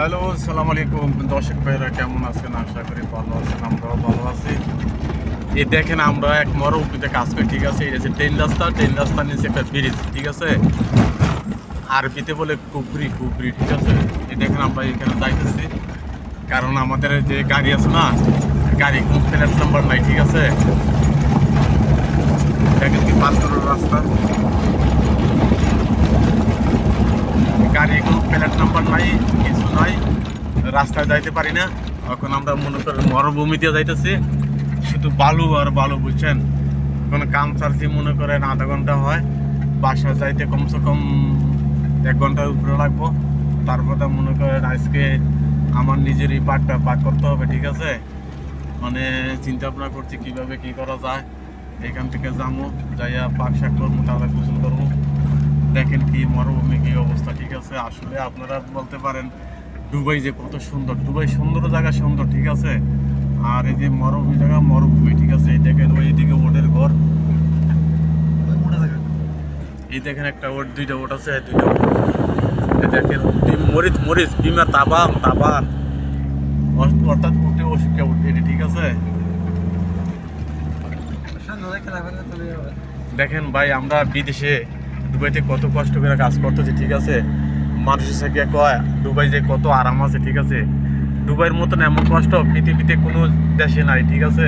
Hello সালাম আলাইকুম। দর্শক ভাইরা কেমন আছেন? আশা করি ভালো আছেন, আমরাও ভালো আছি। এই দেখেন, আমরা এক মরুভূমিতে কাজ করি, ঠিক আছে? এটা ট্রেন রাস্তা, ট্রেন রাস্তার নিচে একটা ব্রিজ ঠিক আছে? আরবিতে বলে কুবরি কুবরি ঠিক আছে? এই দেখেন, আমরা এখানে যাইতেছি। কারণ আমাদের যে গাড়ি আছে না, গাড়ি কোনো প্লেট নাম্বার নাই, ঠিক আছে? দেখেন কি পাথরের রাস্তা। গাড়ি কোনো প্লেট নাম্বার নাই, কিছু নাই, রাস্তায় যাইতে পারি না। এখন আমরা মনে করি মরুভূমিতে যাইতেছি, শুধু বালু আর বালু, বুঝছেন? কোনো কাম চার্জি মনে করেন আধা ঘণ্টা হয় বাসা যাইতে কমসে কম এক ঘণ্টার উপরে লাগবো। তারপরে মনে করেন আজকে আমার নিজেরই পাটটা পাক করতে হবে, ঠিক আছে? মানে চিন্তা ভাবনা করছি কীভাবে কি করা যায়। এখান থেকে যাব যাইয়া পাক শাক করব তাহলে গোসল করব। দেখেন কি মরুভূমি, কি অবস্থা, ঠিক আছে? আসলে আপনারা বলতে পারেন, দুবাই যে কত সুন্দর। দুবাই সুন্দর জায়গা, সুন্দর, ঠিক আছে? আর এই যে মরুভূমি জায়গা, মরুভূমি, ঠিক আছে? এই দেখেন, ওই দিকে ওটের ঘর। এই দেখেন একটা ওট, দুইটা ওট আছে, দুইটা ওট। এই দেখেন মরিচ মরিচ বিমা তাবাম তাবান অর্থাৎ উঠে ওষুধ উঠে ঠিক আছে? দেখেন ভাই, আমরা বিদেশে দুবাইতে কত কষ্ট করে কাজ করতেছি ঠিক আছে? মানুষের সাথে কয় দুবাই যে কত আরাম আছে, ঠিক আছে? দুবাইয়ের মতন এমন কষ্ট পৃথিবীতে কোনো দেশে নাই, ঠিক আছে?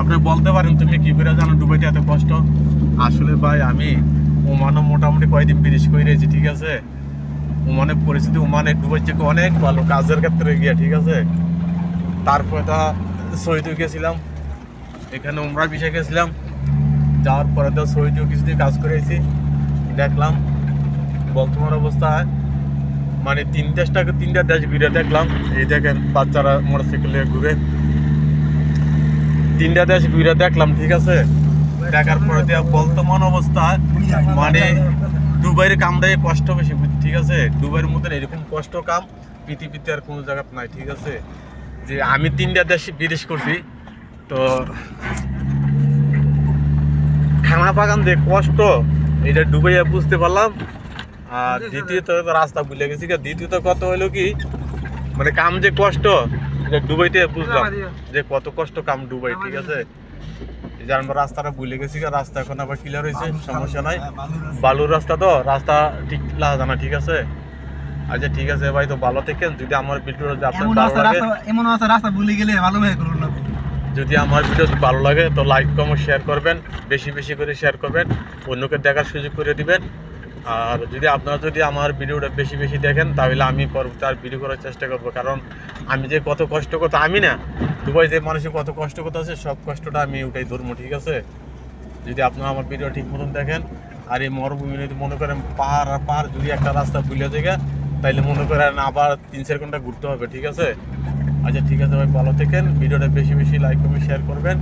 আপনি বলতে পারেন তুমি কি করে জানো দুবাইতে এত কষ্ট? আসলে ভাই, আমি ওমানও মোটামুটি কয়েকদিন বিদেশ করে রয়েছি ঠিক আছে? ওমানের পরিস্থিতি, ওমানে দুবাই থেকে অনেক ভালো কাজের ক্ষেত্রে গিয়ে, ঠিক আছে? তারপরে তা সৌদি গেছিলাম, এখানে উমরা বিষয় গেছিলাম। যাওয়ার পরে তো সৌদিও কিছুদিন কাজ করেছি দেখলাম, বর্তমান অবস্থায় মানে তিন দেশটাকে তিনটা দেশ ঘুরে দেখলাম। এই দেখেন, বাচ্চারা মোটরসাইকেলে ঘুরে। তিনটা দেশ ঘুরে দেখলাম, ঠিক আছে? দেখার পরে বর্তমান অবস্থা মানে দুবাইয়ের কামটাই কষ্ট বেশি ঠিক আছে? দুবাইয়ের মতন এরকম কষ্ট কাম, পৃথিবীতে আর কোনো জায়গা নাই, ঠিক আছে? যে আমি তিনটা দেশ বিদেশ করছি, তো খানা বাগান যে কষ্ট এটা ডুবাইয়া বুঝতে পারলাম। আর দ্বিতীয়ত রাস্তা ভুলে গেছি। দ্বিতীয়ত কত হলো কি মানে কাম যে কষ্ট এটা ডুবাইতে বুঝলাম। যে কত কষ্ট কাম ডুবাই ঠিক আছে? এই যে আমরা রাস্তাটা ভুলে গেছি। রাস্তা এখন আবার ক্লিয়ার হয়েছে সমস্যা নাই। বালুর রাস্তা। তো রাস্তা ঠিক লাগা জানা ঠিক আছে? আচ্ছা ঠিক আছে ভাই তো ভালো থেকেন। যদি আমার ভিডিও যদি আপনার ভালো লাগে। এমন রাস্তা ভুলে গেলে ভালো হয়ে না যদি আমার ভিডিও ভালো লাগে, তো লাইক কমেন্ট শেয়ার করবেন। বেশি বেশি করে শেয়ার করবেন। অন্যকে দেখার সুযোগ করে দিবেন। আর যদি আপনারা যদি আমার ভিডিওটা বেশি বেশি দেখেন, তাহলে আমি আর ভিডিও করার চেষ্টা করব। কারণ আমি যে কত কষ্ট করতে, আমি না, দুবাই যে মানুষের কত কষ্ট করতে আছে, সব কষ্টটা আমি ওটাই ধরবো, ঠিক আছে? যদি আপনারা আমার ভিডিও ঠিক মতন দেখেন, আর এই মরুভূমি যদি মনে করেন পাহাড় আর পাহাড় যদি একটা রাস্তা ভুলে যায় তাইলে মনে করেন আবার তিন, চার ঘণ্টা ঘুরতে হবে, ঠিক আছে? আচ্ছা ঠিক আছে ভাই, ভালো থাকেন। ভিডিওটা বেশি বেশি লাইক কমেন্ট শেয়ার করবেন।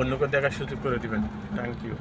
অন্যকে দেখার সুযোগ করে দেবেন। Thank you